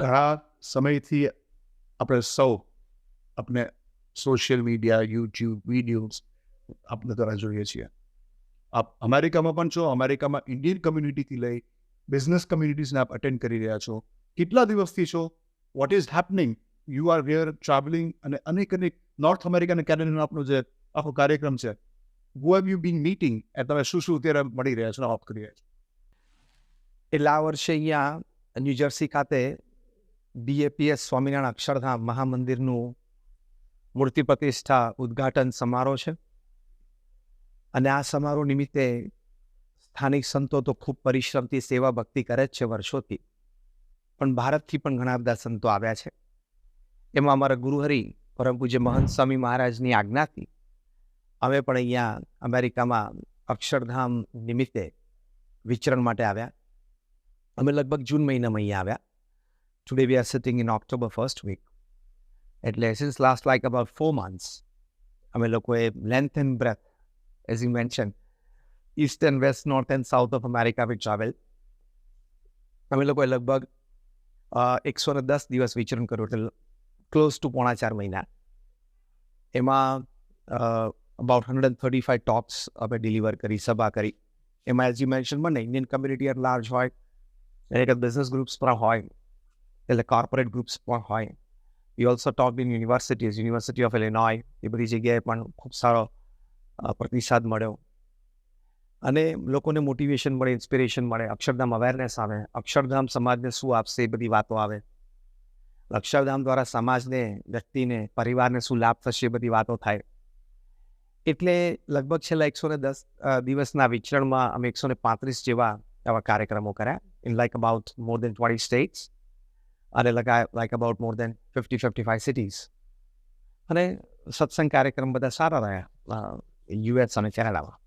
ઘણા સમયથી આપણે સૌ આપણે સોશિયલ મીડિયા યુટ્યુબ વિડીયોઝ આપણે દ્વારા જોઈએ છીએ. આપ અમેરિકામાં પણ છો, અમેરિકામાં ઇન્ડિયન કમ્યુનિટીથી લઈ બિઝનેસ કમ્યુનિટીઝને આપ અટેન્ડ કરી રહ્યા છો. કેટલા દિવસથી છો? What is happening you are where travelling અને અનેક અનેક નોર્થ અમેરિકા અને કેનેડાનો આપણો જે આખો કાર્યક્રમ છે who have you been meeting એ તમે શું શું અત્યારે મળી રહ્યા છો ઓફ કરી રહ્યા છો? એટલે આ વર્ષે અહીંયા ન્યૂજર્સી ખાતે બીએપીએસ સ્વામિનારાયણ અક્ષરધામ મહામંદિરનું મૂર્તિ પ્રતિષ્ઠા ઉદ્ઘાટન સમારોહ છે. અને આ સમારોહ નિમિત્તે સ્થાનિક સંતો તો ખૂબ પરિશ્રમથી સેવા ભક્તિ કરે જ છે વર્ષોથી. પણ ભારતથી પણ ઘણા બધા સંતો આવ્યા છે. એમાં અમારા ગુરુહરિ પરમ પૂજ્ય મહંત સ્વામી મહારાજની આજ્ઞાથી અમે પણ અહીંયા અમેરિકામાં અક્ષરધામ નિમિત્તે વિચરણ માટે આવ્યા. અમે લગભગ જૂન મહિનામાં અહીંયા આવ્યા. Today we are sitting in October first week એટલે since last like about four months અમે લોકોએ length and breadth as you mention east and west north and south of America we travel અમે લોકોએ લગભગ એકસો ને દસ દિવસ વિચરણ કર્યું એટલે ક્લોઝ ટુ પોણા ચાર મહિના એમાં about hundred and thirty five talks અમે ડિલિવર કરી સભા કરી એમાં એઝ યુ મેન્શન મને ઇન્ડિયન કમ્યુનિટી એટ લાર્જ હોય એક બિઝનેસ ગ્રુપ્સ પણ હોય એટલે કોર્પોરેટ ગ્રુપ્સ પણ હોય we also talk in universities university of Illinois એ બધી જગ્યાએ પણ ખૂબ સારો પ્રતિસાદ મળ્યો. અને લોકોને મોટિવેશન મળે ઇન્સ્પિરેશન મળે, અક્ષરધામ અવેરનેસ આવે, અક્ષરધામ સમાજને શું આપશે એ બધી વાતો આવે. અક્ષરધામ દ્વારા સમાજને, વ્યક્તિને, પરિવારને શું લાભ થશે એ બધી વાતો થાય. એટલે લગભગ છેલ્લા એકસો ને દસ દિવસના વિચરણમાં અમે એકસો ને પાંત્રીસ જેવા આવા કાર્યક્રમો કર્યા in like about more than twenty states અને like about more than fifty fifty five cities અને સત્સંગ કાર્યક્રમ બધા સારા રહ્યા યુએસ અને કેનેડામાં.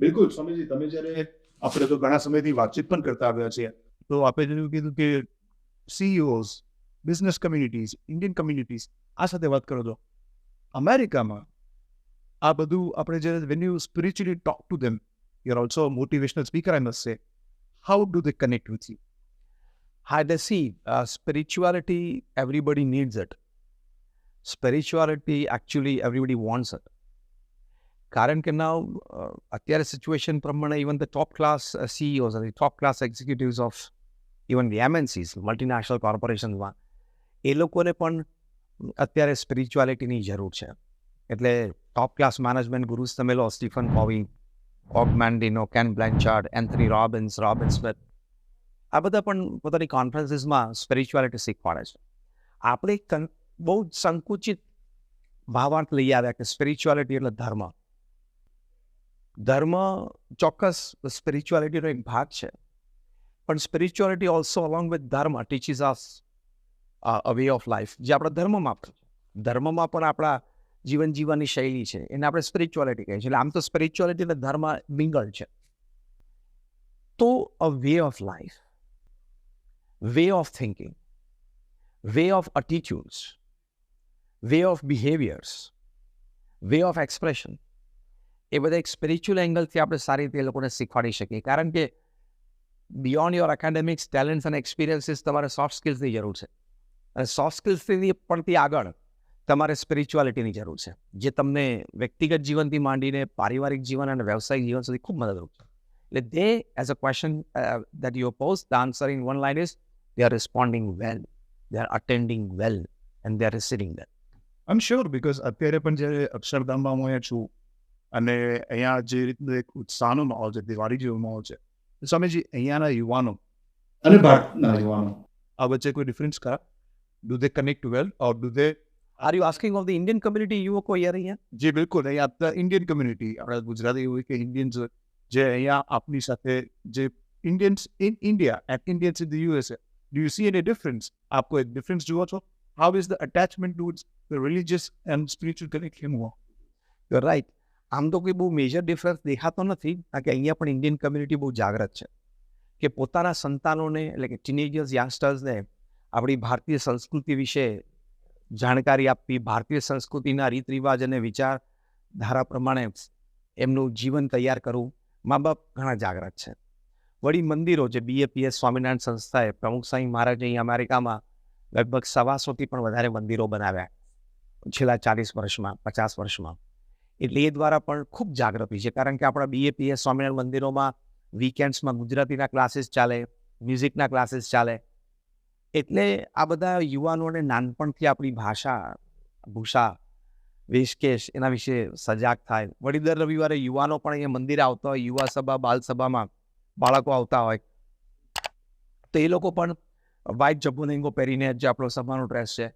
બિલકુલ, સ્વામીજી, તમે જ્યારે આપણે તો ઘણા સમયથી વાતચીત પણ કરતા આવ્યા છીએ, તો આપણે જેવું કીધું કે CEOs business communities Indian communities આ સાથે વાત કરો તો અમેરિકામાં આ બધું આપણે જ્યારે when you spiritually talk to them you are also motivational speaker I must say how do they connect with you Hi, they see uh, spirituality, everybody needs it. Spirituality, actually, everybody wants it. કારણ કે નાવ અત્યારે situation પ્રમાણે even the top class CEOs અને top class executives of even the MNCs multinational કોર્પોરેશનમાં એ લોકોને પણ અત્યારે સ્પિરિચ્યુઆલિટીની જરૂર છે એટલે ટોપ ક્લાસ મેનેજમેન્ટ ગુરુસ તમે લો Stephen Covey Og Mandino Ken Blanchard Anthony Robbins Robin Smith આ બધા પણ પોતાની કોન્ફરન્સીસમાં સ્પિરિચ્યુઆલિટી શીખવાડે છે. આપણે બહુ સંકુચિત ભાવાર્થ લઈ આવ્યા કે સ્પિરિચ્યુઆલિટી એટલે ધર્મ. ધર્મ ચોક્કસ સ્પિરિચ્યુઆલિટીનો એક ભાગ છે. પણ spirituality also along with dharma teaches us a way of life જે આપણા ધર્મમાં ધર્મમાં પણ આપણા જીવન જીવવાની શૈલી છે. એને આપણે સ્પિરિચ્યુઆલિટી કહીએ છીએ. એટલે આમ તો સ્પિરિચ્યુઆલિટી અને ધર્મ મિંગલ છે. તો a way of life way of thinking way of attitudes, way of behaviours way of expression એ બધા એક સ્પિરિચ્યુઅલ એંગલથી આપણે સારી રીતે એ લોકોને શીખવાડી શકીએ. કારણ કે બિયોન્ડ યોર એકેડેમિક્સ ટેલેન્ટ્સ અને એક્સપિરિયન્સીસ તમારે સોફ્ટ સ્કિલ્સની જરૂર છે. અને સોફ્ટ સ્કિલ્સથી પણથી આગળ તમારે સ્પિરિચ્યુઆલિટીની જરૂર છે. જે તમને વ્યક્તિગત જીવનથી માંડીને પારિવારિક જીવન અને વ્યવસાયિક જીવન સુધી ખૂબ મદદરૂપ છે. એટલે they as a question that you pose the answer in one line is they are responding well, they are attending well, and they are receiving well. I'm sure because અત્યારે પણ જ્યારે અક્ષરધામમાં હું અહીંયા છું અને અહીંયા જે રીતનું એક ઉત્સાહનો માહોલ છે દિવાળી જેવો માહોલ છે સ્વામીજી અહીંયાના યુવાનો અને ભારતના યુવાનો આ વચ્ચે કોઈ ડિફરન્સ ખરા do they connect well or do they Are you asking of the Indian community યુવકો here અહીંયા જે બિલકુલ અહીંયા આપણા ઇન્ડિયન કમ્યુનિટી આપણા ગુજરાતી હોય કે ઇન્ડિયન્સ જે અહીંયા આપની સાથે જે Indians in India and Indians in the USA do you see any difference आपको एक difference जुआ છો how is the attachment towards the religious and spiritual connection हुआ you're right આમ તો કોઈ બહુ મેજર ડિફરન્સ દેખાતો નથી કારણ કે અહીંયા પણ ઇન્ડિયન કમ્યુનિટી બહુ જાગૃત છે કે પોતાના સંતાનોને એટલે કે ટીનેજર્સ યંગસ્ટર્સને આપણી ભારતીય સંસ્કૃતિ વિશે જાણકારી આપવી ભારતીય સંસ્કૃતિના રીત રિવાજ અને વિચારધારા પ્રમાણે એમનું જીવન તૈયાર કરવું મા બાપ ઘણા જાગૃત છે વળી મંદિરો જે બીએપીએસ સ્વામિનારાયણ સંસ્થાએ પ્રમુખ સાંઈ મહારાજ અહીં અમેરિકામાં લગભગ સવાસોથી પણ વધારે મંદિરો બનાવ્યા છેલ્લા ચાલીસ વર્ષમાં, પચાસ વર્ષમાં. એટલે એ દ્વારા પણ ખૂબ જાગૃતિ છે. કારણ કે આપણા બીએપીએસ સ્વામિનારાયણ મંદિરોમાં વીકેન્ડ્સમાં ગુજરાતીના ક્લાસીસ ચાલે મ્યુઝિકના ક્લાસીસ ચાલે. એટલે આ બધા યુવાનોને નાનપણથી આપણી ભાષા, ભૂષા, વેશકેશ એના વિશે સજાગ થાય. વળી દર રવિવારે યુવાનો પણ અહીંયા મંદિરે આવતા હોય, યુવા સભા બાલ સભામાં બાળકો આવતા હોય. તો એ લોકો પણ વ્હાઇટ જબ્બો પહેરીને જે આપણો સભાનો ડ્રેસ છે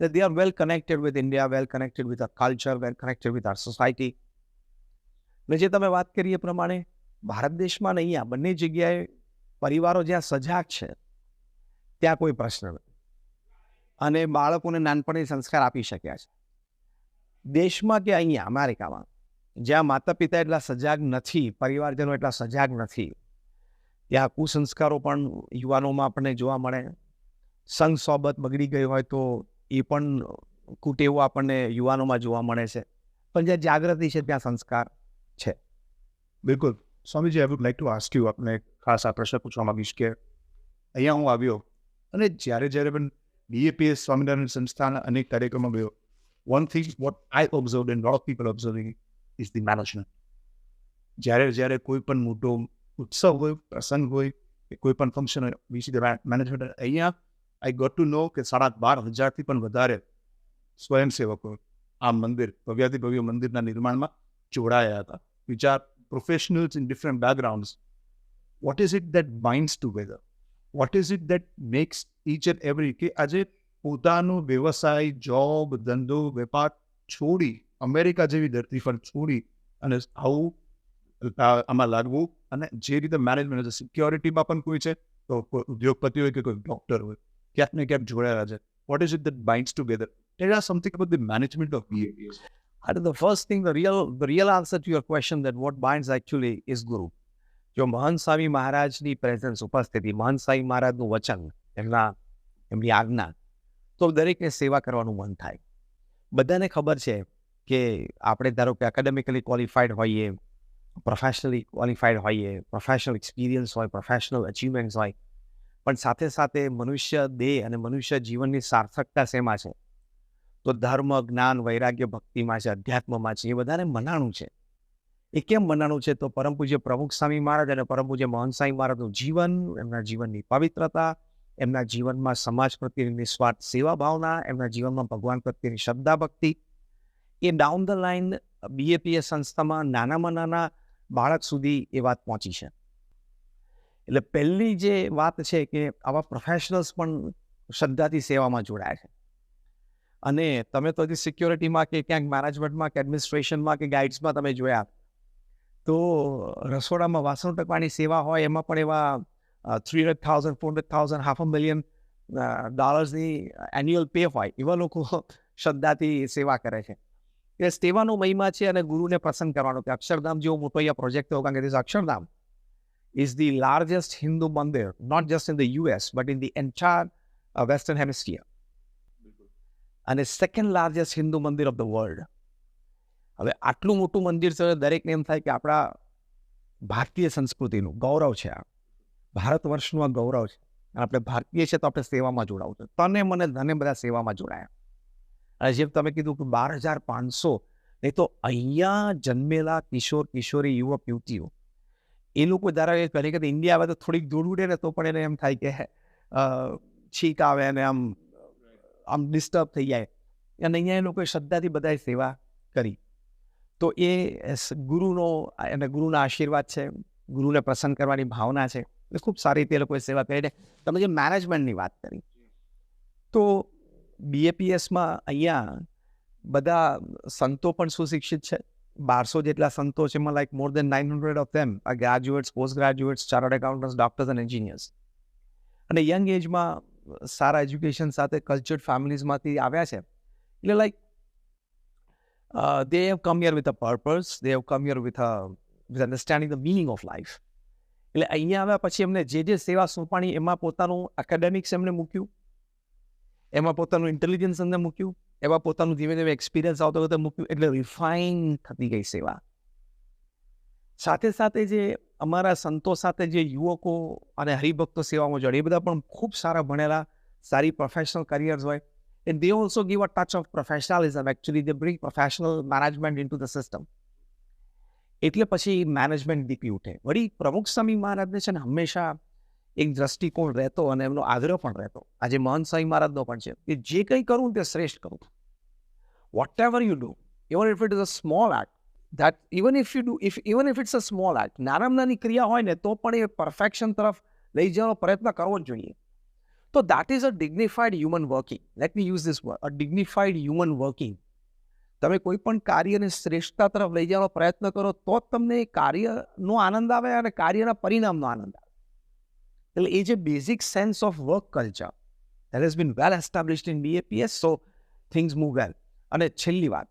that they are well connected with India, well connected with our culture, well connected with our society. ને જે તમે વાત કરી એ પ્રમાણે ભારત દેશમાં ને અહીંયા બંને જગ્યાએ પરિવારો જ્યાં સજાગ છે ત્યાં કોઈ પ્રશ્ન નથી. અને બાળકોને નાનપણથી સંસ્કાર આપી શક્યા છે. દેશમાં કે અહીંયા અમેરિકામાં જ્યાં માતા પિતા એટલા સજાગ નથી પરિવારજનો એટલા સજાગ નથી ત્યાં કુસંસ્કારો પણ યુવાનોમાં આપણને જોવા મળે. સંગ સોબત બગડી ગઈ હોય તો એ પણ કુટેવો આપણને યુવાનોમાં જોવા મળે છે. પણ જ્યાં જાગૃતિ છે, ત્યાં સંસ્કાર છે. બિલકુલ. Swamiji I would like to ask you આપને ખાસ આ પ્રશ્ન પૂછવા માંગીશ કે અહીંયા હું આવ્યો અને જ્યારે જ્યારે પણ બીએપીએસ સ્વામિનારાયણ સંસ્થાના અનેક કાર્યક્રમો ગયો one thing what I observe and lot of people observing is the management જ્યારે જ્યારે કોઈ પણ મોટો ઉત્સવ હોય પ્રસંગ હોય કે કોઈ પણ ફંક્શન હોય વી સી ધ મેનેજમેન્ટ અહીંયા આઈ ગોટ ટુ નો કે સાડા બાર હજારથી પણ વધારે સ્વયંસેવકો આ મંદિર ભવ્યાથી ભવ્ય મંદિરના નિર્માણમાં જોડાયા હતા which are professionals in different backgrounds what is it that binds together what is it that makes each and every કે આજે પોતાનો વ્યવસાય જોબ ધંધો વેપાર છોડી અમેરિકા જેવી ધરતી પર છોડી અને આવું આમાં લાગવું અને જે રીતે મેનેજમેન્ટ સિક્યોરિટીમાં પણ કોઈ છે તો કોઈ ઉદ્યોગપતિ હોય કે કોઈ ડૉક્ટર હોય ક્યાંક ને ક્યાંક જોડાયેલા છે. What is it that binds together tell are something about the management of BAPS And the first thing, the real, the real answer to your question that what binds actually is Guru. જો મહંત સ્વામી મહારાજની presence ઉપસ્થિતિ મહંત સ્વામી મહારાજનું વચન એમના એમની આજ્ઞા તો દરેકને સેવા કરવાનું મન થાય. બધાને ખબર છે કે આપણે ધારો કે એકેડેમિકલી ક્વોલિફાઈડ હોઈએ પ્રોફેશનલી ક્વોલિફાઈડ હોઈએ પ્રોફેશનલ એક્સપિરિયન્સ હોય પ્રોફેશનલ અચીવમેન્ટ્સ હોય. પણ સાથે સાથે મનુષ્ય દેહ અને મનુષ્ય જીવનની સાર્થકતા શેમાં છે? તો ધર્મ, જ્ઞાન, વૈરાગ્ય, ભક્તિમાં છે, અધ્યાત્મમાં છે, એ બધાને મનાણું છે. એ કેમ મનાણું છે? તો પરમ પૂજ્ય પ્રમુખ સ્વામી મહારાજ અને પરમ પૂજ્ય મોહન સ્વામી મહારાજનું જીવન, એમના જીવનની પવિત્રતા, એમના જીવનમાં સમાજ પ્રત્યેની નિસ્વાર્થ સેવા ભાવના એમના જીવનમાં ભગવાન પ્રત્યેની શ્રદ્ધા ભક્તિ એ ડાઉન ધ લાઇન બીએપીએસ સંસ્થામાં નાનામાં નાના બાળક સુધી એ વાત પહોંચી છે. એટલે પહેલી જે વાત છે કે આવા પ્રોફેશનલ્સ પણ શ્રદ્ધાથી સેવામાં જોડાયા છે. અને તમે તો હજી સિક્યોરિટીમાં કે ક્યાંક મેનેજમેન્ટમાં કે એડમિનિસ્ટ્રેશનમાં કે ગાઈડ્સમાં તમે જોયા તો રસોડામાં વાસણ ટકવાની સેવા હોય એમાં પણ એવા three hundred thousand four hundred thousand half a million ડોલર્સની annual pay હોય એવા લોકો શ્રદ્ધાથી સેવા કરે છે. એ સેવાનો મહિમા છે અને ગુરુને પ્રસન્ન કરવાનો કે અક્ષરધામ જેવો મોટો અહીંયા પ્રોજેક્ટ થયો, કારણ કે Akshardham. Is the largest Hindu mandir not just in the US but in the entire western Western અને second largest Hindu mandir of the world હવે આટલું મોટું મંદિર છે, દરેકને એમ થાય કે આપણા ભારતીય સંસ્કૃતિનું ગૌરવ છે આ. ભારત વર્ષનું આ ગૌરવ છે. આપણે ભારતીય છે તો આપણે સેવામાં જોડાવું છે. તને મને ધને બધા સેવામાં જોડાયા. અને જેમ તમે કીધું કે બાર હજાર પાંચસો, નહીં તો અહીંયા જન્મેલા કિશોર, કિશોરી યુવક, યુવતીઓ, એ લોકો ધારા એ કરે કે ઇન્ડિયા આવે તો થોડીક દૂર ઉડે ને તો પણ એને એમ થાય કે છીક આવે અને આમ આમ ડિસ્ટર્બ થઈ જાય. અને અહીંયા એ લોકોએ શ્રદ્ધાથી બધાએ સેવા કરી. તો એ ગુરુનો અને ગુરુના આશીર્વાદ છે, ગુરુને પ્રસન્ન કરવાની ભાવના છે. એટલે ખૂબ સારી રીતે એ લોકોએ સેવા કરીને તમે જે મેનેજમેન્ટની વાત કરી, તો બીએપીએસમાં અહીંયા બધા સંતો પણ સુશિક્ષિત છે. બારસો જેટલા સંતો છે, એમાં like more than nine hundred of them આ graduates post graduates chartered accountants doctors અને એન્જિનિયર્સ અને યંગ એજમાં સારા એજ્યુકેશન સાથે કલ્ચર્ડ ફેમિલીઝમાંથી આવ્યા છે. એટલે like they have come here with a purpose they have come here with a with understanding the meaning of life એટલે અહીંયા આવ્યા પછી એમને જે જે સેવા સોંપાણી એમાં પોતાનું એકેડેમિક્સ એમને મૂક્યું. એમાં પોતાનું ઇન્ટેલિજન્સ અંદર મૂક્યું, એમાં પોતાનું ધીમે ધીમે એક્સપિરિયન્સ આવતો વખતે મૂક્યું, એટલે રિફાઇન થતી ગઈ સેવા. સાથે સાથે જે અમારા સંતો સાથે જે યુવકો અને હરિભક્તો સેવામાં જોડે એ બધા પણ ખૂબ સારા ભણેલા, સારી પ્રોફેશનલ કરિયર્સ હોય and they also give a touch of professionalism actually they bring professional management into the system એટલે પછી મેનેજમેન્ટ દીપી ઉઠે. વળી પ્રમુખ સ્વામી મહારાજને છે ને હંમેશા એક દ્રષ્ટિકોણ રહેતો અને એમનો આગ્રહ પણ રહેતો. આજે મહંત સાંઈ મહારાજનો પણ છે કે જે કંઈ કરું તે શ્રેષ્ઠ કરું. Whatever you do even if it is a small art that even if you do if even if it's a small art નાનામાં નાની ક્રિયા હોય ને, તો પણ એ પરફેક્શન તરફ લઈ જવાનો પ્રયત્ન કરવો જ જોઈએ. તો that is a dignified human working let me use this word a dignified human working તમે કોઈ પણ કાર્યને શ્રેષ્ઠતા તરફ લઈ જવાનો પ્રયત્ન કરો, તો જ તમને એ કાર્યનો આનંદ આવે અને કાર્યના પરિણામનો આનંદ આવે. એટલે એ જે basic sense of work culture that has been well established in BAPS so things move well અને છેલ્લી વાત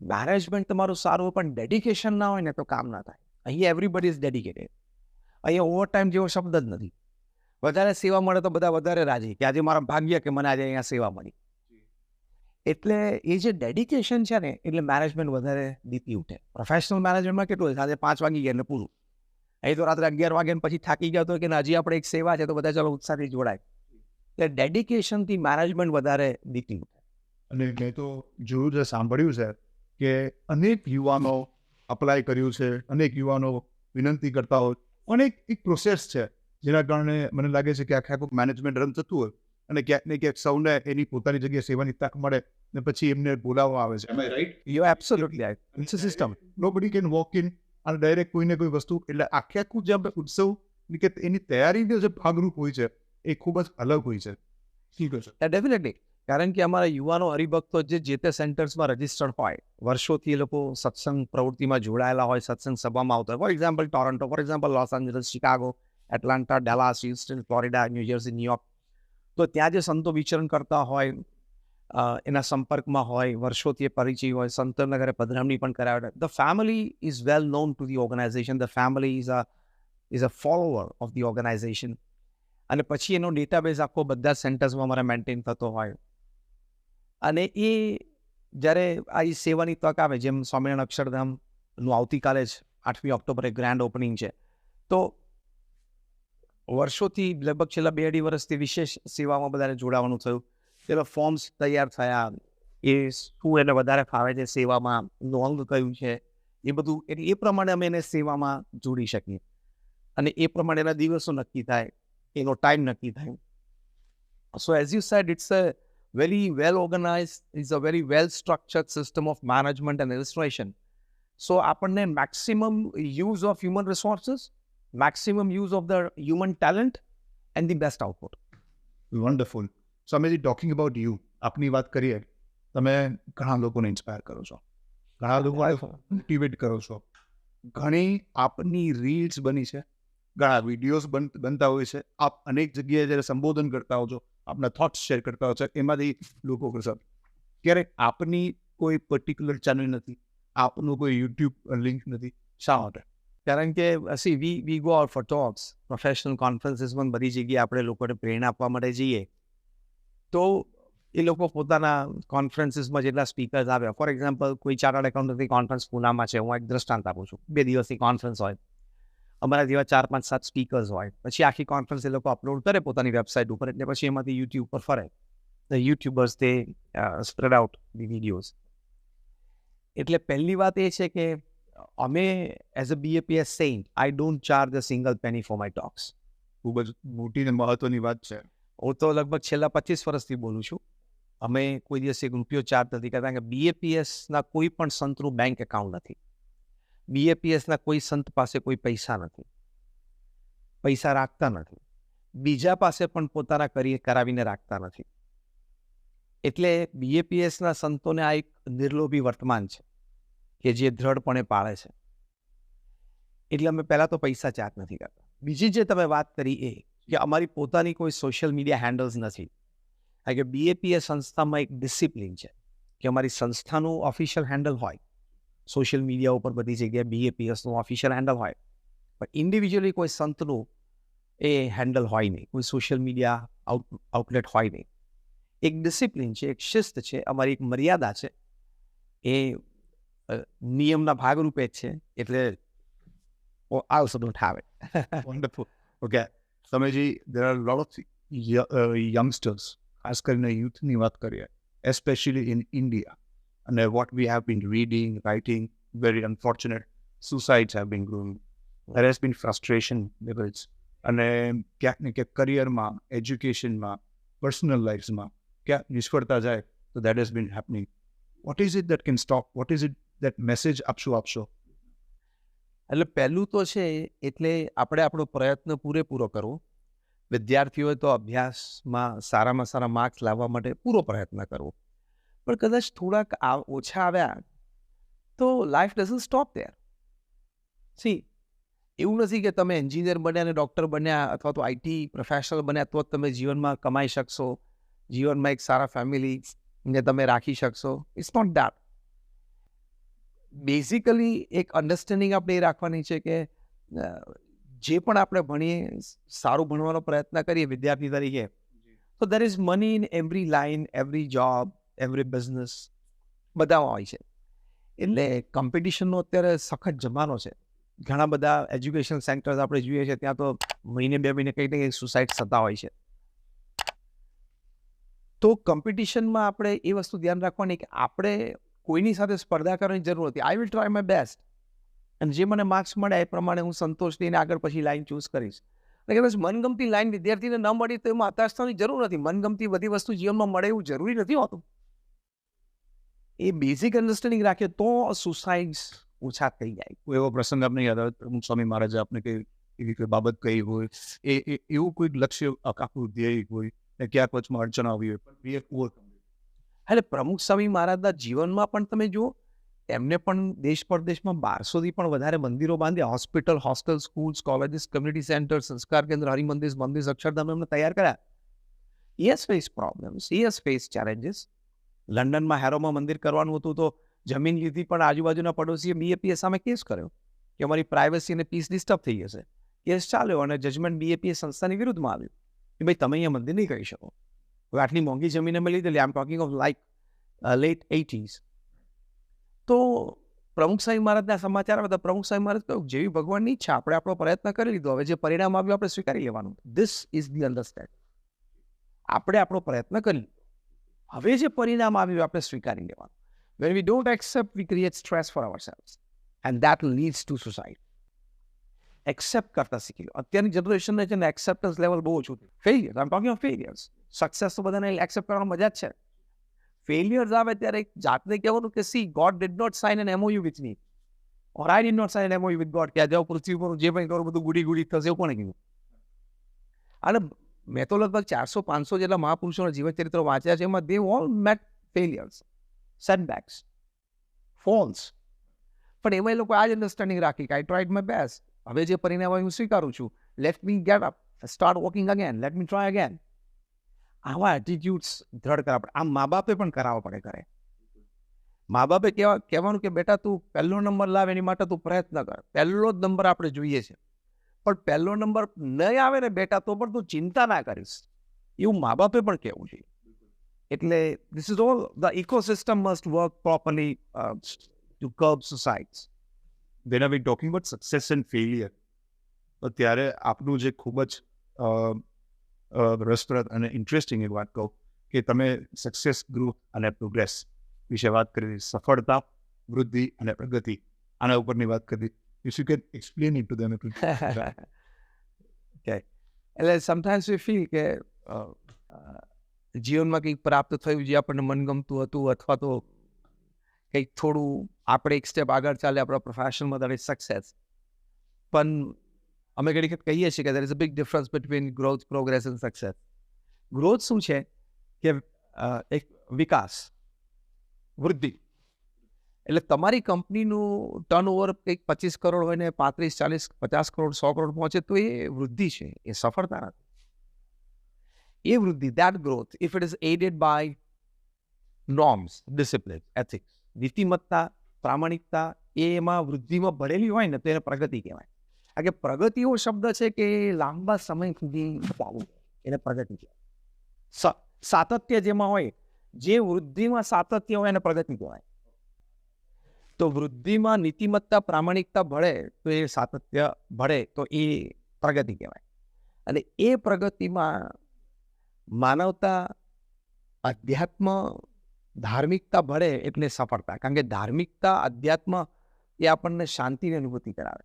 મેનેજમેન્ટ તમારું સારું પણ ડેડિકેશન ના હોય ને તો કામ ના થાય. અહીંયા એવરીબડી ઇઝ ડેડિકેટેડ અહીંયા ઓવર ટાઈમ જેવો શબ્દ જ નથી. વધારે સેવા મળે તો બધા વધારે રાજી. કે આજે મારા ભાગ્ય કે મને આજે અહીંયા સેવા મળી. એટલે એ જે ડેડિકેશન છે ને એટલે મેનેજમેન્ટ વધારે દીતી ઉઠે. પ્રોફેશનલ મેનેજમેન્ટમાં કેટલું હોય? આજે પાંચ વાગી ગયા એટલે પૂરું. અહીં તો રાત્રે અગિયાર વાગ્યા પછી થાકી ગયા તો કે હજી આપણે એક સેવા છે તો બધા ચાલો ઉત્સાહથી જોડાય. એટલે ડેડિકેશનથી મેનેજમેન્ટ વધારે દીકરી અને મેં તો જોયું છે સાંભળ્યું છે કે અનેક યુવાનો અપ્લાય કર્યું છે અનેક યુવાનો વિનંતી કરતા હોય. અનેક એક પ્રોસેસ છે જેના કારણે મને લાગે છે કે આખે આખું મેનેજમેન્ટ રન થતું હોય અને ક્યાંક ને ક્યાંક સૌને એની પોતાની જગ્યાએ સેવાની તક મળે ને પછી એમને બોલાવવામાં આવે છે. Right you absolutely it's a system nobody can walk in અને ડાયરેક્ટ કોઈને કોઈ વસ્તુ, એટલે આખે આખું જે આપણે ઉત્સવ કે એની તૈયારીનો જે ભાગરૂપ હોય છે, એ ખૂબ જ અલગ હોય છે. ડેફિનેટલી કારણ કે અમારા યુવાનો, હરિભક્તો જે જે તે સેન્ટર્સમાં રજીસ્ટર્ડ હોય, વર્ષોથી એ લોકો સત્સંગ પ્રવૃત્તિમાં જોડાયેલા હોય, સત્સંગ સભામાં આવતા હોય. For example Toronto for example Los Angeles Chicago Atlanta Dallas Houston Florida New Jersey New York તો ત્યાં જે સંતો વિચરણ કરતા હોય એના સંપર્કમાં હોય, વર્ષોથી પરિચય હોય સંતનગરે પધરામણી પણ કરાવે the family is well known to the organisation the family is a is a follower of the organisation અને પછી એનો ડેટાબેઝ આખો બધા સેન્ટર્સમાં અમારે મેન્ટેન થતો હોય. અને એ જ્યારે આ એ સેવાની તક આવે, જેમ સ્વામિનારાયણ અક્ષરધામનું આવતીકાલે જ આઠમી ઓક્ટોબરે ગ્રાન્ડ ઓપનિંગ છે, તો વર્ષોથી લગભગ છેલ્લા બે અઢી વર્ષથી વિશેષ સેવામાં બધાને જોડાવાનું થયું. તેના ફોર્મ્સ તૈયાર થયા એ શું એને વધારે ફાવે છે સેવામાં નોંધ કયું છે એ બધું એટલે એ પ્રમાણે અમે એને સેવામાં જોડી શકીએ અને એ પ્રમાણે એના દિવસો નક્કી થાય એનો ટાઈમ નક્કી થાય so as you said it's a very well organized, it's a very well structured system of management and illustration. So આપણને maximum use of human resources, maximum use of the human talent and the best output. Wonderful Swamiji talking about you આપની વાત કરીએ તમે ઘણા લોકોને inspire કરો છો. ઘણા લોકો મોટિવેટ કરો છો. ઘણી આપની રીલ્સ બની છે. ઘણા વિડીયોઝ બનતા હોય છે. આપ અનેક જગ્યાએ જ્યારે સંબોધન કરતા હો છો આપના થોટ્સ શેર કરતા હો છો એમાંથી લોકો કરશો ક્યારેક આપની કોઈ પર્ટિક્યુલર ચેનલ નથી. આપનું કોઈ યુટ્યુબ લિંક નથી. શા માટે? કારણ કે see we we go out for talks professional કોન્ફરન્સીસમાં બધી જગ્યાએ આપણે લોકોને પ્રેરણા આપવા માટે જઈએ. તો એ લોકો પોતાના કોન્ફરન્સીસમાં જેટલા સ્પીકર્સ આવ્યા. ફોર એક્ઝામ્પલ કોઈ ચાર્ટર્ડ એકાઉન્ટન્ટની કોન્ફરન્સ પૂનામાં છે, હું એક દ્રષ્ટાંત આપું છું. બે દિવસની કોન્ફરન્સ હોય. અમારા જેવા ચાર, પાંચ, સાત સ્પીકર્સ હોય. પછી આખી કોન્ફરન્સ એ લોકો અપલોડ કરે પોતાની વેબસાઇટ ઉપર, એટલે પછી એમાંથી યુટ્યુબ પર ફરે. યુટ્યુબર્સ તે સ્પ્રેડ આઉટ ધી વિડીયોઝ એટલે પહેલી વાત એ છે કે અમે as a BAPS saint I don't charge a single penny for my talks ખૂબ જ મોટી અને મહત્વની વાત છે. હું તો લગભગ છેલ્લા પચીસ વર્ષથી બોલું છું. અમે કોઈ દિવસ એક રૂપિયો ચાર્જ નથી કરતા કે બીએપીએસના કોઈ પણ સંતનું બેંક એકાઉન્ટ નથી. બીએપીએસના કોઈ સંત પાસે કોઈ પૈસા નથી. પૈસા રાખતા નથી. બીજા પાસે પણ પોતાના કરી કરાવીને રાખતા નથી. એટલે બીએપીએસના સંતોને આ એક નિર્લોભી વર્તમાન છે, કે જે દ્રઢપણે પાળે છે. એટલે અમે પહેલાં તો પૈસા ચાર્જ નથી કરતા. બીજી જે તમે વાત કરી એ કે અમારી પોતાની કોઈ સોશિયલ મીડિયા હેન્ડલ્સ નથી. કારણ કે બીએપીએસ સંસ્થામાં એક ડિસિપ્લિન છે કે અમારી સંસ્થાનું ઓફિશિયલ હેન્ડલ હોય. સોશિયલ મીડિયા ઉપર બધી જગ્યાએ બીએપીએસનું ઓફિશિયલ હેન્ડલ હોય. પણ ઇન્ડિવિજ્યુઅલી કોઈ સંતનું એ હેન્ડલ હોય નહીં. કોઈ સોશિયલ મીડિયા આઉટ આઉટલેટ હોય નહીં. એક ડિસિપ્લિન છે, એક શિસ્ત છે, અમારી એક મર્યાદા છે. એ નિયમના ભાગરૂપે જ છે. એટલે આ I also okay have are a lot of y- uh, youngsters, ખાસ કરીને youthની વાત કરીએ in India. And uh, what we have been reading, writing, very unfortunate suicides have been growing. There has been frustration levels. અને ક્યાંક ને ક્યાંક કરિયરમાં એજ્યુકેશનમાં personal લાઈફમાં ક્યાંક નિષ્ફળતા જાય તો that has been happening what is it that can stop what is it that message આપશો આપશો એટલે પહેલું તો છે એટલે આપણે આપણો પ્રયત્ન પૂરેપૂરો કરવો. વિદ્યાર્થીઓએ તો અભ્યાસમાં સારામાં સારા માર્ક્સ લાવવા માટે પૂરો પ્રયત્ન કરવો. પણ કદાચ થોડાક ઓછા આવ્યા તો life doesn't stop there see એવું નથી કે તમે એન્જિનિયર બન્યા અને ડૉક્ટર બન્યા અથવા તો આઈટી પ્રોફેશનલ બન્યા તો જ તમે જીવનમાં કમાઈ શકશો. જીવનમાં એક સારા ફેમિલી ને તમે રાખી શકશો. ઇટ્સ નોટ દેટ બેઝિકલી એક અન્ડરસ્ટેન્ડિંગ આપણે એ રાખવાની છે કે જે પણ આપણે ભણીએ સારું ભણવાનો પ્રયત્ન કરીએ વિદ્યાર્થી તરીકે તો there is money in every line every job every business બધામાં હોય છે. એટલે કોમ્પિટિશનનો અત્યારે સખત જમાનો છે. ઘણા બધા એજ્યુકેશન સેન્ટર્સ આપણે જોઈએ છીએ ત્યાં તો મહિને બે મહિને કંઈક ને કંઈક સુસાઇડ થતા હોય છે. તો કોમ્પિટિશનમાં આપણે એ વસ્તુ ધ્યાન રાખવાની કે આપણે કોઈની સાથે સ્પર્ધા કરવાની જરૂર નથી. I will try my best અને જે મને માર્ક્સ મળે એ પ્રમાણે હું સંતોષ લઈને આગળ પછી લાઈન ચૂઝ કરીશ. અને કદાચ મનગમતી લાઈન વિદ્યાર્થીને ન મળી તો એમાં હતાશ થવાની જરૂર નથી. મનગમતી બધી વસ્તુ જીવનમાં મળે એવું જરૂરી નથી હોતું. એ બેઝિક અન્ડરસ્ટેન્ડિંગ રાખીએ તો સુસાઇડ્સ ઓછા થઈ જાય. કોઈ એવો પ્રસંગ આપને યાદ આવે? પ્રમુખ સ્વામી મહારાજે આપને કઈ એવી કોઈ બાબત કહી હોય? એ એવું કોઈક લક્ષ્ય આખું ધ્યેય હોય ને ક્યાંક વચમાં અડચણ આવી હોય પણ વી it. એટલે પ્રમુખ સ્વામી મહારાજના જીવનમાં પણ તમે જુઓ, એમને પણ દેશ પરદેશમાં બારસોથી પણ વધારે મંદિરો બાંધ્યા. Hospital, hostel, schools, colleges, community centre, સંસ્કાર કેન્દ્ર, હરિમંદિર, મંદિર, અક્ષરધામ એમને તૈયાર કર્યા. Yes face problems yes face challenges લંડનમાં હેરોમાં મંદિર કરવાનું હતું તો જમીન લીધી પણ આજુબાજુના પડોશીએ બીએપીએ સામે કેસ કર્યો કે અમારી પ્રાઇવસી અને પીસ ડિસ્ટર્બ થઈ જશે. કેસ ચાલ્યો અને જજમેન્ટ બીએપીએ સંસ્થાની વિરુદ્ધમાં આવ્યું કે ભાઈ, તમે અહીંયા મંદિર નહીં કહી શકો. હવે આટલી મોંઘી જમીન અમે લીધેલી I'm talking of like late eighties તો પ્રમુખ સાહેબ મહારાજના સમાચાર આવ્યા પ્રમુખ સાહેબ મહારાજ કહ્યું, જેવી ભગવાનની ઈચ્છા, આપણે આપણો પ્રયત્ન કરી લીધો. હવે જે પરિણામ આવ્યું, આપણે સ્વીકારી લેવાનું. ધીસ ઇઝ ધી અન્ડરસ્ટેન્ડ આપણે આપણો પ્રયત્ન કરી લીધો. હવે જે પરિણામ આવ્યું, આપણે સ્વીકારી લેવાનું. When we don't accept we create stress for our selves and that leads to suicide accept કરતા શીખી લો. અત્યારની જનરેશનને છે ને એક્સેપ્ટન્સ લેવલ બહુ ઓછું થયું ફેલિયર આમ ટોકિંગ ઓફ ફેલિયર્સ સક્સેસ તો બધાને એક્સેપ્ટ કરવાનો મજા જ છે. ફેલિયર્સ આવે ત્યારે જાતને કહેવાનું કે see God did not sign an MOU with me or I did not sign MOU with God કે આ જાઓ, પૃથ્વી પર જે કંઈ કરું, બધું ગુડી ગુડી થશે એવું કોણે કીધું? અને મેં તો લગભગ ચારસો, પાંચસો જેટલા મહાપુરુષોના જીવન ચરિત્રો વાંચ્યા છે, એમાં they all met failures setbacks falls પણ એમાં એ લોકો આ જ અન્ડરસ્ટેન્ડિંગ રાખી કે આઈ ટ્રાઈડ માય બેસ્ટ હવે જે પરિણામ હું સ્વીકારું છું. Let me get up start walking again let me try again આવા એટીટ્યુડ્સ દ્રઢ કરવા પડે. આમ મા બાપે પણ કરાવવા પડે ઘરે. મા બાપે કહેવા કહેવાનું કે, બેટા, તું પહેલો નંબર લાવ, એની માટે તું પ્રયત્ન કર. પહેલો જ નંબર આપણે જોઈએ છે. પણ પહેલો નંબર નહીં આવે ને બેટા, તો પણ તું ચિંતા ના કરીશ. એવું મા બાપે પણ કહેવું જોઈએ. એટલે this is all the ecosystem must work properly to curb suicides when are we talking about success and failure ત્યારે આપનું જે ખૂબ જ રસપ્રદ અને ઇન્ટરેસ્ટિંગ એક વાત કહું કે તમે સક્સેસ ગ્રોથ અને પ્રોગ્રેસ વિશે વાત કરી, સફળતા, વૃદ્ધિ અને પ્રગતિ આના ઉપરની વાત કરી. If you can explain it to okay. એટલે સમટાઈમ્સ વી ફીલ કે જીવનમાં કંઈક પ્રાપ્ત થયું જે આપણને મનગમતું હતું અથવા તો કંઈક થોડું આપણે એક સ્ટેપ આગળ ચાલે, આપણા પ્રોફેશનમાં દેટ ઇઝ સક્સેસ પણ અમે ઘણી વખત કહીએ છીએ કે there is a big difference between growth progress and success growth શું છે? કે એક વિકાસ, વૃદ્ધિ. એટલે તમારી કંપનીનું ટર્ન ઓવર કંઈક પચીસ કરોડ હોય ને પાંત્રીસ, ચાલીસ, પચાસ કરોડ, સો કરોડ પહોંચે તો એ વૃદ્ધિ છે, એ સફળતા નથી. એ વૃદ્ધિ that growth if it is added by norms discipline ethics નીતિમત્તા પ્રામાણિકતા એ એમાં વૃદ્ધિમાં ભરેલી હોય ને તો એને પ્રગતિ કહેવાય. આ કે પ્રગતિ એવો શબ્દ છે કે લાંબા સમય સુધી ચાલવું એને પ્રગતિ કહેવાય. સાતત્ય જેમાં હોય, જે વૃદ્ધિમાં સાતત્ય હોય એને પ્રગતિ કહેવાય. તો વૃદ્ધિમાં નીતિમત્તા, પ્રામાણિકતા ભળે તો એ સાતત્ય ભળે તો એ પ્રગતિ કહેવાય. અને એ પ્રગતિમાં માનવતા અધ્યાત્મ ધાર્મિકતા ભળે એટલે સફળતા. કારણ કે ધાર્મિકતા અધ્યાત્મ એ આપણને શાંતિની અનુભૂતિ કરાવે.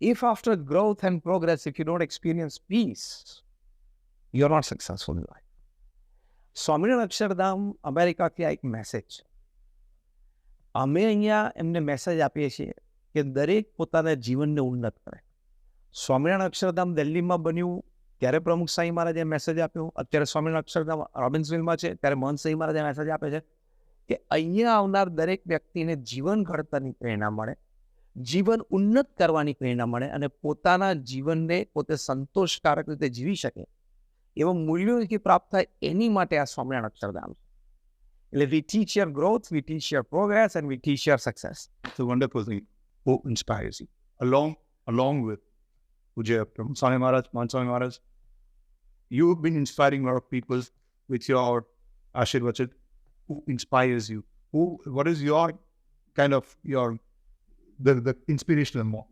If after growth and progress if you don't experience peace you are not successful in life Swaminarayan Akshardham અમેરિકાથી આ એક મેસેજ અમે અહીંયા એમને મેસેજ આપીએ છીએ કે દરેક પોતાના જીવનને ઉન્નત કરે. સ્વામિનારાયણ અક્ષરધામ દિલ્હીમાં બન્યું ત્યારે પ્રમુખ સાંઈ મહારાજે મેસેજ આપ્યો. અત્યારે સ્વામિનારાયણ અક્ષરધામ રોબિન્સવિલમાં છે, ત્યારે મહંત સાંઈ મહારાજે મેસેજ આપે છે કે અહીંયા આવનાર દરેક વ્યક્તિને જીવન ઘડતરની પ્રેરણા મળે, જીવન ઉન્નત કરવાની પ્રેરણા મળે અને પોતાના જીવનને પોતે સંતોષકારક રીતે જીવી શકે. એવા મૂલ્યોથી પ્રાપ્ત થાય એની માટે આ સ્વામિનારાયણ અક્ષરધામ એટલે we teach here growth we teach here progress and we teach here success It's a બહુ thing. અલોંગ અલોંગ વિથ પૂજ્ય સ્વામી મહારાજ Ujaya Swami Swami you've been inspiring a lot of people with your Ashirvachan. Who inspires you? Who? What is your kind of your the the inspirational more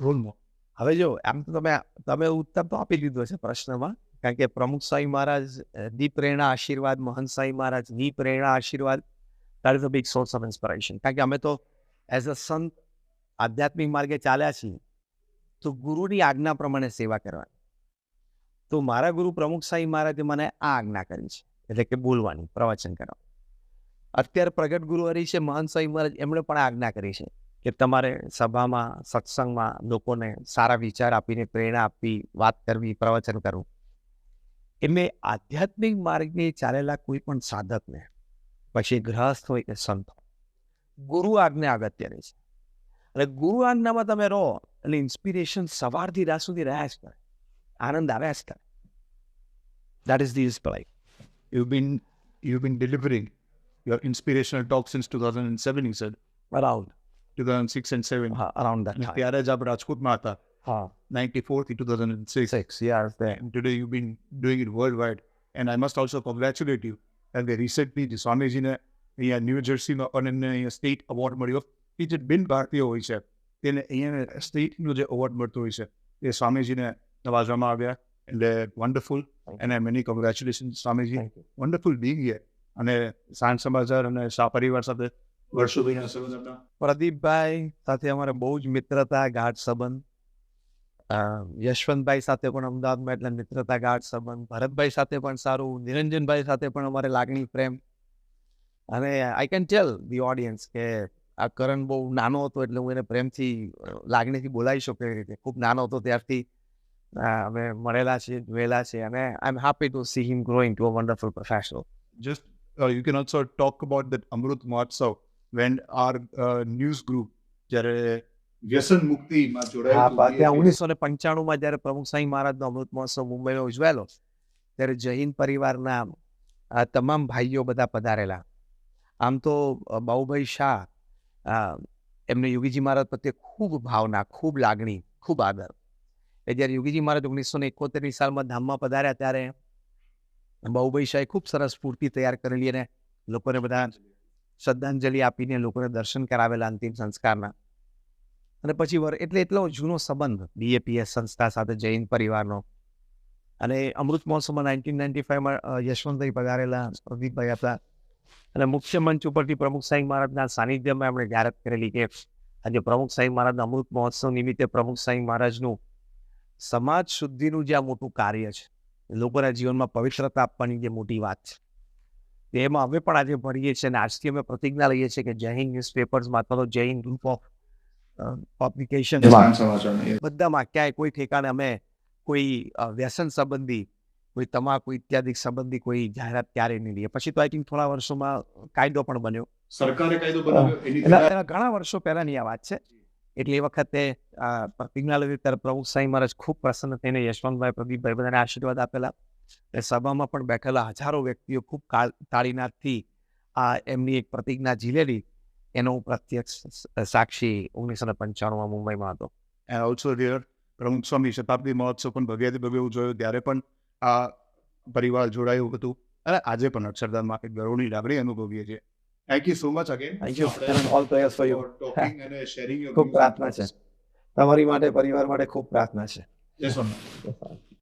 role more? હવે જો આમ તો તમે તમે ઉત્તર તો આપી દીધો છે પ્રશ્નમાં કારણ કે પ્રમુખ સાંઈ મહારાજ અ, દી પ્રેરણા આશીર્વાદ મહંત સાંઈ મહારાજ દી પ્રેરણા આશીર્વાદ that is a big source of inspiration કારણ કે અમે તો એઝ અ સંત આધ્યાત્મિક માર્ગે ચાલ્યા છીએ તો ગુરુની આજ્ઞા પ્રમાણે સેવા કરવાની તો મારા ગુરુ પ્રમુખ સાહેબ મહારાજે મને આ આજ્ઞા કરી છે. એટલે કે બોલવાની, પ્રવચન કરવાનું અત્યારે પ્રગટ ગુરુ હરી છે મહંત સાહેબ મહારાજ, એમણે પણ આજ્ઞા કરી છે કે તમારે સભામાં, સત્સંગમાં લોકોને સારા વિચાર આપીને પ્રેરણા આપવી, વાત કરવી, પ્રવચન કરવું. એમને આધ્યાત્મિક માર્ગે ચાલેલા કોઈ પણ સાધકને પછી ગ્રહસ્થ હોય કે સંત, ગુરુ આજ્ઞા અગત્યની છે. અને ગુરુ આજ્ઞામાં તમે રહો એટલે ઇન્સ્પિરેશન સવારથી રાત સુધી રહ્યા જ કરે. આનંદ આવ્યા જ કરે. That is the inspire You've been you've been delivering your inspirational talk since 2007. You said around 2006 and 7. હા અરાઉન્ડ અને દેટ ત્યારે જ આપ રાજકોટમાં હતા હા 94 થી 2006. Six year And today you've been doing it worldwide. And I must also congratulate you. And they recently, the સ્વામીજીને અહીંયા ન્યૂ જર્સીમાં પણ એમને અહીંયા સ્ટેટ એવોર્ડ મળ્યો એ જે બિન ભારતીય હોય છે તેને અહીંયા સ્ટેટનો જે એવોર્ડ મળતો હોય છે એ સ્વામીજીને નવાજવામાં આવ્યા એટલે many congratulation Swamiji thank you wonderful being here અને સાંજ સમાચાર અને શાહ પરિવાર સાથે વર્ષોભાઈના સંબંધ હતા પ્રદીપભાઈ સાથે અમારે બહુ જ મિત્રતા ગાઢ સંબંધ. યશવંતભાઈ સાથે પણ અમદાવાદમાં એટલે મિત્રતા ગાઢ સંબંધ. ભરતભાઈ સાથે પણ સારું. નિરંજનભાઈ સાથે પણ અમારે લાગણી પ્રેમ. અને I can tell the audience કે આ કરણ બહુ નાનો હતો એટલે હું એને પ્રેમથી લાગણીથી બોલાવી શકું એવી રીતે. ખૂબ નાનો હતો ત્યારથી. અમે મળેલા છે જોયેલા છે અને I am happy to see him growing to a wonderful professional just you can also talk about that Amrut Mahotsav when are news group જ્યારે વ્યસન મુક્તિમાં જોડાયું ત્યાં ઓગણીસો ને પંચાણુંમાં જ્યારે પ્રમુખ સાંઈ મહારાજનો અમૃત મહોત્સવ મુંબઈમાં ઉજવાયેલો ત્યારે જૈન પરિવારના તમામ ભાઈઓ બધા પધારેલા. આમ તો બાઉભાઈ શાહ એમને યોગીજી મહારાજ પ્રત્યે ખૂબ ભાવના ખૂબ લાગણી ખૂબ આદર. એ જ્યારે યોગીજી મહારાજ ઓગણીસો ને એકોતેરની સાલમાં ધામમાં પધાર્યા ત્યારે બાબુભાઈ શાહે ખૂબ સરસ પૂર્તિ તૈયાર કરેલી અને લોકોને બધા શ્રદ્ધાંજલિ આપીને લોકોને દર્શન કરાવેલા અંતિમ સંસ્કારના. અને પછી વર, એટલે એટલો જૂનો સંબંધ બીએપીએસ સંસ્થા સાથે જૈન પરિવારનો. અને અમૃત મહોત્સવમાં નાઇન્ટીન નાઇન્ટી ફાઈવમાં યશવંતભાઈ પધારેલા પ્રદીપભાઈ હતા. અને મુખ્ય મંચ ઉપરથી પ્રમુખ સાંઈ મહારાજના સાનિધ્યમાં એમણે જાહેરાત કરેલી કે આજે પ્રમુખ સાંઈ મહારાજના અમૃત મહોત્સવ નિમિત્તે પ્રમુખ સાંઈ મહારાજનું સમાજ શુદ્ધિનું જે આ મોટું કાર્ય છે લોકોના જીવનમાં પવિત્રતા આપવાની જે મોટી વાત છે. તેમાં અમે પણ આજે ભણીએ છીએ અને આજથી અમે પ્રતિજ્ઞા લઈએ છીએ કે જય હિન્દ ન્યૂઝપેપર્સમાં અથવા જય હિન્દ ગ્રુપ ઓફ પબ્લિકેશન બધામાં ક્યાંય કોઈ ઠેકાણે અમે કોઈ વ્યસન સંબંધી કોઈ તમાકુ ઇત્યાદિ સંબંધી કોઈ જાહેરાત ક્યારેય નહીં લઈએ પછી તો આઈ થિંક થોડા વર્ષોમાં કાયદો પણ બન્યો. સરકારે કાયદો બનાવ્યો ઘણા વર્ષો પહેલાની આ વાત છે. એટલે એ વખતે લીધી ત્યારે પ્રમુખ સાંઈ મહારાજ ખૂબ પ્રસન્ન થઈને યશવંતભાઈ પ્રદીપભાઈ બધાને આશીર્વાદ આપેલા. અને સભામાં પણ બેઠેલા હજારો વ્યક્તિઓ ખૂબ તાળીનાથથી આ એમની એક પ્રતિજ્ઞા ઝીલેલી. એનો હું પ્રત્યક્ષ સાક્ષી ઓગણીસો ને પંચાણુંમાં મુંબઈમાં હતો. એન્ડ ઓલ્સો here પ્રમુખ સ્વામી શતાબ્દી મહોત્સવ પણ ભવ્યાથી ભવ્ય ઉજવાયો. ત્યારે પણ આ પરિવાર જોડાયું હતું. અને આજે પણ અક્ષરધામમાં એક ગૌરવની લાગણી અનુભવીએ છીએ. Thank you so much again thank you And all prayers for you. Talking and sharing your ખૂબ પ્રાર્થના છે તમારી માટે પરિવાર માટે ખૂબ પ્રાર્થના છે જય સોમનાથ